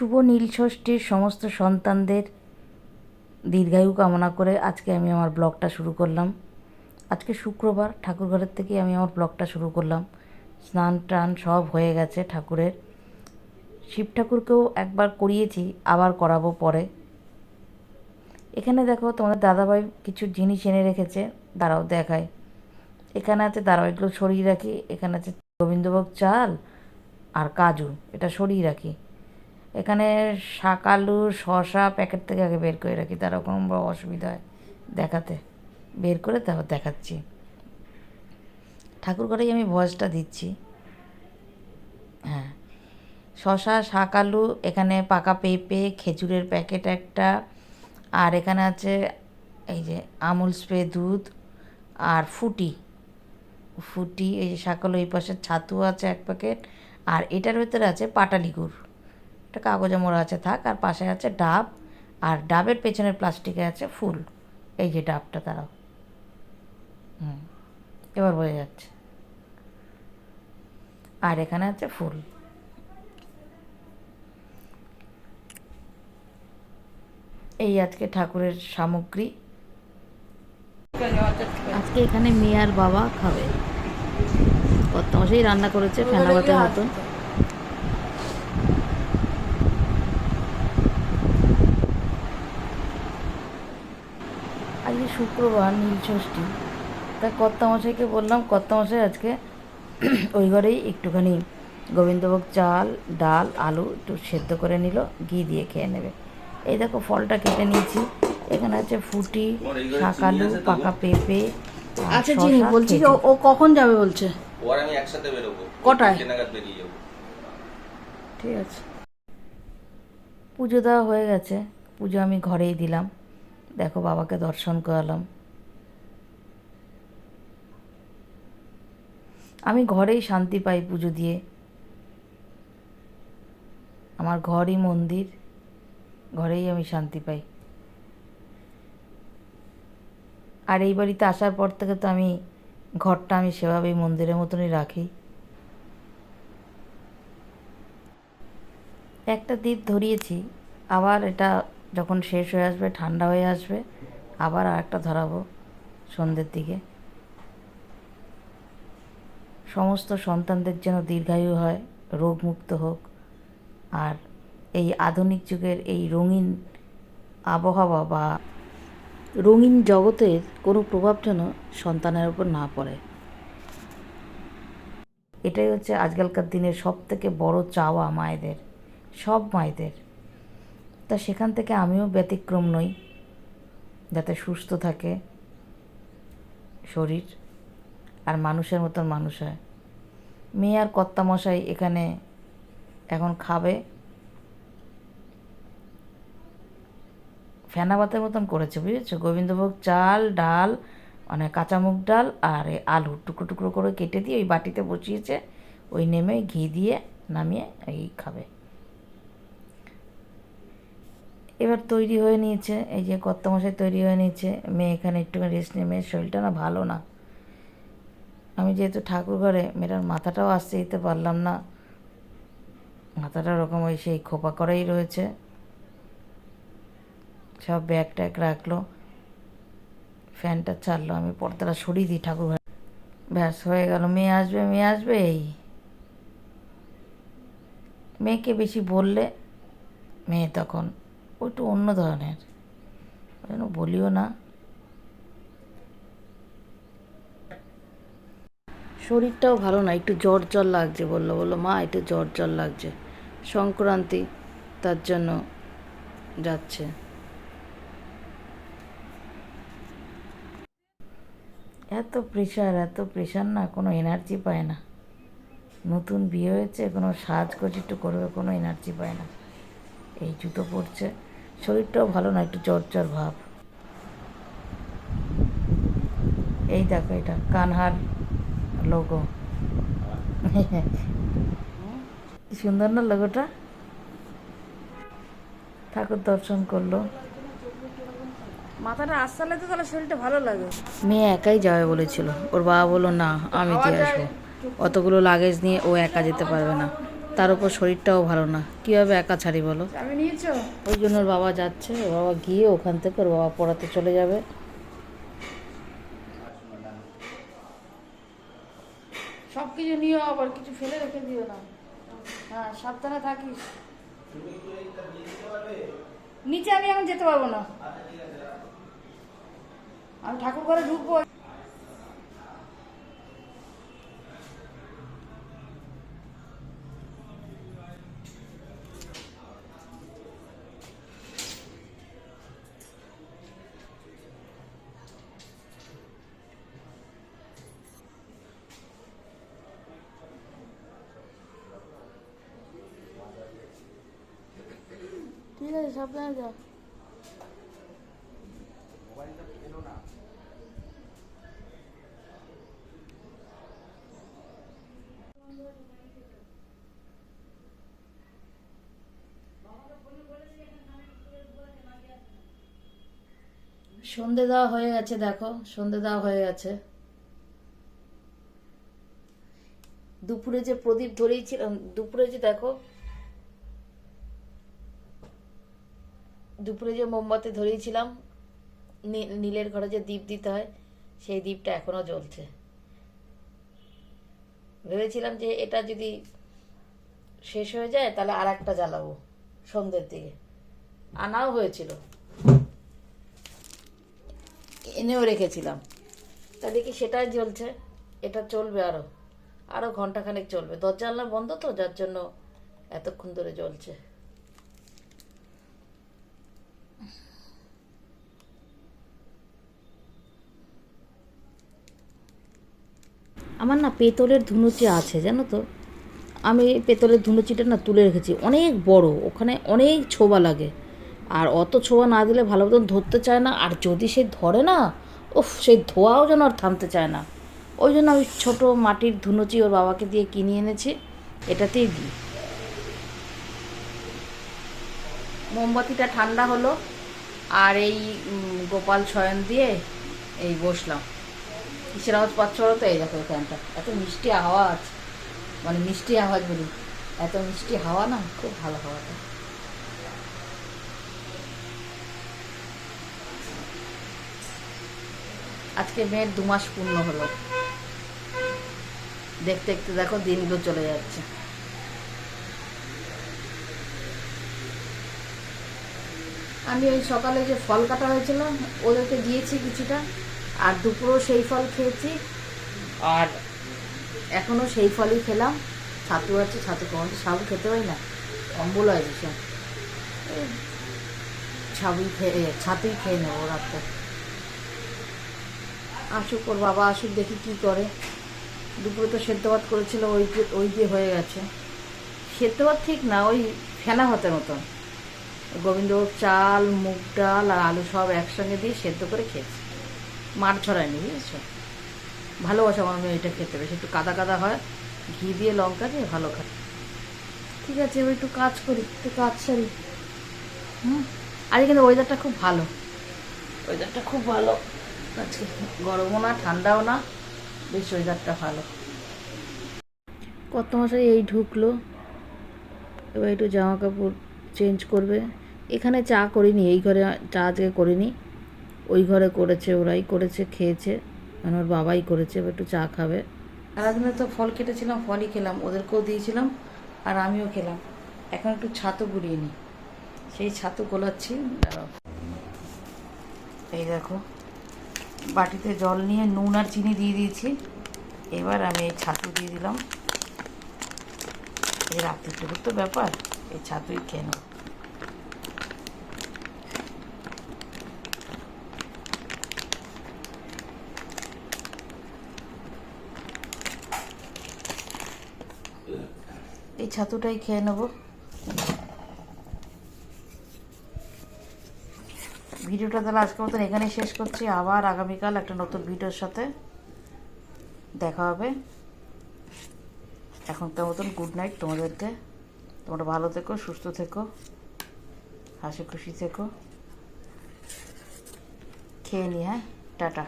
শুভ নীলষষ্ঠীর সমস্ত সন্তানদের দীর্ঘায়ু কামনা করে আজকে আমি আমার ব্লগটা শুরু করলাম। আজকে শুক্রবার, ঠাকুরঘরের থেকে আমি আমার ব্লগটা শুরু করলাম। স্নান টান সব হয়ে গেছে ঠাকুরের। শিব ঠাকুরকেও একবার করিয়েছি, আবার করাবো পরে। এখানে দেখো, তোমাদের দাদাভাই কিছু জিনিস এনে রেখেছে, দাঁড়াও দেখায় এখানে আছে দাঁড়াও, এগুলো সরিয়ে রাখি। এখানে আছে গোবিন্দভোগ চাল আর কাজু, এটা সরিয়ে রাখি। এখানে শাক, আলু শশা প্যাকেট থেকে আগে বের করে রাখি, তার বড় অসুবিধা হয় দেখাতে। বের করে তারপর দেখাচ্ছি। ঠাকুর ঘরেই আমি ভয়েসটা দিচ্ছি। হ্যাঁ। শশা শাক, আলু, এখানে পাকা পেঁপে, খেজুরের প্যাকেট একটা, আর এখানে আছে এই যে আমুল স্প্রে দুধ আর ফুটি। ফুটি, এই যে শাকালু এই পাশে ছাতু আছে এক প্যাকেট, আর এটার ভেতরে আছে পাটালি গুড় এটা কাগজে মোড়া আছে, থাক, আর পাশে আছে ডাব, আর ডাবের পেছনের প্লাস্টিকে আছে ফুল। এই যে ডাবটা তারাও হুম, এবার বোঝা যাচ্ছে। আর এখানে আছে ফুল। এই আজকে ঠাকুরের সামগ্রী। আজকে এখানে মেয়ার বাবা খাবে। কত মাসেই রান্না করেছে ফেনা ভাতের মতন। শুক্রবার নীলষষ্ঠী তা কর্তামশাইকে বললাম কর্তামশাই আজকে ওই ঘরেই একটুখানি গোবিন্দভোগ চাল ডাল আলু একটু সেদ্ধ করে নিল ঘি দিয়ে খেয়ে নেবে। এই দেখো ফলটা কেটে নিয়েছি। এখানে আছে ফুটি শাক আলু পাকা পেঁপে আচ্ছা চিনি বলছি যে ও- ও কখন যাবে বলছে? ও আর আমি একসাথে বেরোবো। কটায়? বেরিয়ে যাব। ঠিক আছে। পুজো দেওয়া হয়ে গেছে। পুজো আমি ঘরেই দিলাম। দেখো, বাবাকে দর্শন করালাম। আমি ঘরেই শান্তি পাই পুজো দিয়ে। আমার ঘরই মন্দির, ঘরেই আমি শান্তি পাই। আর এই বাড়িতে আসার পর থেকে তো আমি, ঘরটা আমি সেভাবেই মন্দিরের মতনই রাখি। একটা দ্বীপ ধরিয়েছি, আবার এটা যখন শেষ হয়ে আসবে, ঠান্ডা হয়ে আসবে, আবার আর একটা ধরাবো সন্ধ্যের দিকে। সমস্ত সন্তানদের যেন দীর্ঘায়ু হয়, রোগমুক্ত হোক। আর এই আধুনিক যুগের এই রঙিন আবহাওয়া বা রঙিন জগতের কোনো প্রভাব যেন সন্তানের উপর না পড়ে। এটাই হচ্ছে আজকালকার দিনের সব থেকে বড় চাওয়া মায়েদের, সব মায়েদের। তা সেখান থেকে আমিও ব্যতিক্রম নই। যাতে সুস্থ থাকে শরীর আর মানুষের মতন মানুষ হয়। মেয়ে আর কর্তামশাই এখানে এখন খাবে। ফেনা ভাতের মতন করেছে, বুঝেছ? গোবিন্দভোগ চাল, ডাল মানে কাঁচা মুগ ডাল আর আলু টুকরো টুকরো করে কেটে দিয়ে ওই বাটিতে বসিয়েছে। ওই নেমে ঘি দিয়ে নামিয়ে এই খাবে। এবার তৈরি হয়ে নিয়েছে, এই যে কর্তামশাই তৈরি হয়ে নিয়েছে, মেয়ে এখানে একটুখানি রেস্ট নিয়ে, মেয়ের শরীরটা না ভালো না। আমি যেহেতু ঠাকুর ঘরে, মেয়েটার মাথাটাও আসতে দিতে পারলাম না। মাথাটা ওরকম ওই সেই খোপা করেই রয়েছে। সব ব্যাগ ট্যাগ রাখল। ফ্যানটা ছাড়লো, আমি পর্দাটা সরিয়ে দিই ঠাকুর ঘরে। ব্যাস, হয়ে গেল। মেয়ে আসবে মেয়ে আসবে, এই। মেয়েকে বেশি বললে, মেয়ে তখন ও একটু অন্য ধরনের। জন্য বলিও না। শরীরটাও ভালো না একটু জ্বর জ্বর লাগছে বলল বলল মা একটু জ্বর জ্বর লাগছে। সংক্রান্তি তার জন্য যাচ্ছে। এত প্রেশার এত প্রেশার না কোনো এনার্জি পায় না। নতুন বিয়ে হয়েছে কোনো সাজগোজ একটু করবে কোনো এনার্জি পায় না। এই জুতো পরছে। শরীরটাও ভালো না একটু জ্বর জ্বর ভাব। এই দেখো এটা কানহার লোগো সুন্দর না লোগোটা ঠাকুর দর্শন করল। মাথাটা আসলে তো তাহলে শরীরটা ভালো লাগে। মেয়ে একাই যাবে বলেছিল। ওর বাবা বলল না আমি দিয়ে আসব। অতগুলো লাগেজ নিয়ে ও একা যেতে পারবে না। তার উপর শরীরটাও ভালো না। কীভাবে একা ছাড়ি বলো? ওই জন্য ওর বাবা যাচ্ছে ওর বাবা গিয়ে ওখান থেকে ওর বাবা পড়াতে চলে যাবে। সব কিছু নিও আবার কিছু ফেলে রেখে দিও না। হ্যাঁ সাবধানে থাকিস। নিচে আমি এখন যেতে পারব না। আমি ঠাকুর ঘরে ঢুকবো। সন্ধে দেওয়া হয়ে গেছে, দেখো, সন্ধে দেওয়া হয়ে গেছে। দুপুরে যে প্রদীপ ধরিয়েছিলাম দুপুরে যে দেখো দুপুরে যে মোমবাতি ধরিয়েছিলাম নীলের ঘরে যে দ্বীপ দিতে হয়, সেই দ্বীপটা এখনও জ্বলছে। ভেবেছিলাম যে এটা যদি শেষ হয়ে যায়, তাহলে আর একটা জ্বালাবো সন্ধ্যের দিকে। আনাও হয়েছিল। এনেও রেখেছিলাম। তা দেখি সেটাই জ্বলছে, এটা চলবে আরও। আরও ঘন্টাখানেক চলবে। দরজা জানলা বন্ধ তো, যার জন্য এতক্ষণ ধরে জ্বলছে। আমার না পেতলের ধুনুচি আছে, জানো তো? আমি পেতলের ধুনুচিটা না তুলে রেখেছি, অনেক বড়, ওখানে অনেক ছোবা লাগে। আর অত ছোবা না দিলে ভালো মতন ধরতে চায় না, আর যদি সে ধরে না, উফ, সেই ধোয়াও যেন আর থামতে চায় না। ওই জন্য আমি ছোটো মাটির ধুনুচি ওর বাবাকে দিয়ে কিনে এনেছি, এটাতেই দিই। মোমবাতিটা ঠান্ডা হলো, আর এই গোপাল শয়ন দিয়ে এই বসলাম। কিসের আওয়াজ পাচ্ছ তো? এই দেখো এখানটা এত মিষ্টি আওয়াজ মানে মিষ্টি আওয়াজ বলি। এত মিষ্টি হাওয়া না, খুব ভালো হাওয়াটা আজকে মেয়ের দু মাস পূর্ণ হলো। দেখতে দেখতে দেখো দিনগুলো চলে যাচ্ছে। আমি ওই সকালে যে ফল কাটা হয়েছিল, ওদেরকে দিয়েছি কিছুটা। আর দুপুরও সেই ফল খেয়েছি। আর এখনও সেই ফলই খেলাম। ছাতু আছে, ছাতু কমাতে সাবু খেতে হয় না। অম্বল হয় ভীষণ। সাবুই খেয়ে ছাতুই খেয়ে নেব রাত্রে। আসুক ওর বাবা আসুক, দেখি কি করে। দুপুরে তো সেদ্ধ ভাত করেছিল, ওই যে- ওই দিয়ে হয়ে গেছে। সেদ্ধ ভাত ঠিক না, ওই ফেনা ভাতের মতন। গোবিন্দভোগ চাল, মুগ ডাল আর আলু সব একসঙ্গে দিয়ে সেদ্ধ করে খেয়েছি। মার ছড়ায়নি, বুঝেছ? ভালোবাসা আমার মেয়ে এটা খেতে বেশ। একটু কাদা কাদা হয়, ঘি দিয়ে লঙ্কা দিয়ে ভালো খায়। ঠিক আছে, এবার একটু কাজ করি, একটু কাজ সারি। হুম? আর এখানে ওয়েদারটা খুব ভালো। ওয়েদারটা খুব ভালো। আজকে গরমও না, ঠান্ডাও না, বেশ ওয়েদারটা ভালো। কত মাসে এই ঢুকলো। এবার একটু জামা কাপড় চেঞ্জ করবে। এখানে চা করিনি, এই ঘরে চা আজকে করিনি। ওই ঘরে করেছে, ওরাই করেছে, খেয়েছে মানে ওর বাবাই করেছে, এবার একটু চা খাবে। সারাদিনে তো ফল কেটেছিলাম, ফলই খেলাম, ওদেরকেও দিয়েছিলাম, আর আমিও খেলাম। এখন একটু ছাতু গুড়িয়ে নিই। সেই ছাতু গোলাচ্ছি এই দেখো, বাটিতে জল নিয়ে নুন আর চিনি দিয়ে দিয়েছি। এবার আমি এই ছাতু দিয়ে দিলাম। এই রাত্রিটুকুর তো ব্যাপার, এই ছাতুই খেয়ে নেব। ছাতুটাই খেয়ে নেব। ভিডিওটা তাহলে আজকের মতন এখানেই শেষ করছি। আবার আগামীকাল একটা নতুন ভিডিওর সাথে দেখা হবে। এখনকার মতন গুড নাইট তোমাদেরকে। তোমরা ভালো থেকো, সুস্থ থেকো, হাসি খুশি থেকো। খেয়ে নি হ্যাঁ? টাটা।